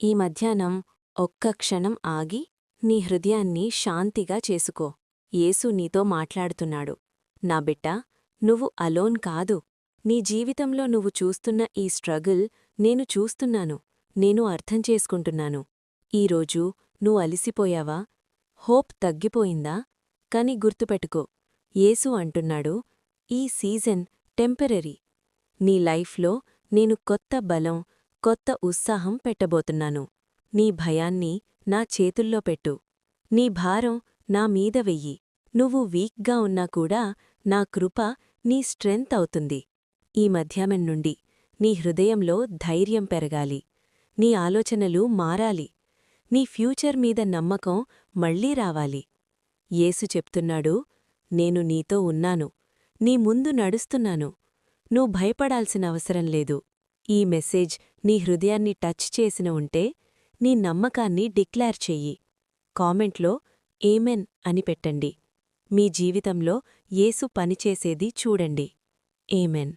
ఈ మధ్యాహ్నం ఒక్క క్షణం ఆగి నీ హృదయాన్ని శాంతిగా చేసుకో. యేసు నీతో మాట్లాడుతున్నాడు. నా బిడ్డ నువ్వు అలోన్ కాదు. నీ జీవితంలో నువ్వు చూస్తున్న ఈ స్ట్రగుల్ నేను చూస్తున్నాను. నేను అర్థం చేసుకుంటున్నాను. ఈరోజు నువ్వు అలిసిపోయావా? హోప్ తగ్గిపోయిందా? కాని గుర్తుపెట్టుకో. యేసు అంటున్నాడు ఈ సీజన్ టెంపరరీ. నీ లైఫ్లో నేను కొత్త బలం కొత్త ఉత్సాహం పెట్టబోతున్నాను. నీ భయాన్ని నా చేతుల్లో పెట్టు. నీ భారం నా మీద వెయ్యి. నువ్వు వీక్గా ఉన్నా కూడా నా కృప నీ స్ట్రెంత్ అవుతుంది. ఈ మధ్యాహ్నం నుండి నీ హృదయంలో ధైర్యం పెరగాలి. నీ ఆలోచనలు మారాలి. నీ ఫ్యూచర్ మీద నమ్మకం మళ్ళీ రావాలి. యేసు చెప్తున్నాడు నేను నీతో ఉన్నాను. నీ ముందు నడుస్తున్నాను. నువ్వు భయపడాల్సిన అవసరం లేదు. ఈ మెసేజ్ నీ హృదయాన్ని టచ్ చేసిన ఉంటే నీ నమ్మకాన్ని డిక్లేర్ చెయ్యి. కామెంట్లో ఏమెన్ అని పెట్టండి. మీ జీవితంలో ఏసు పనిచేసేది చూడండి. ఏమెన్.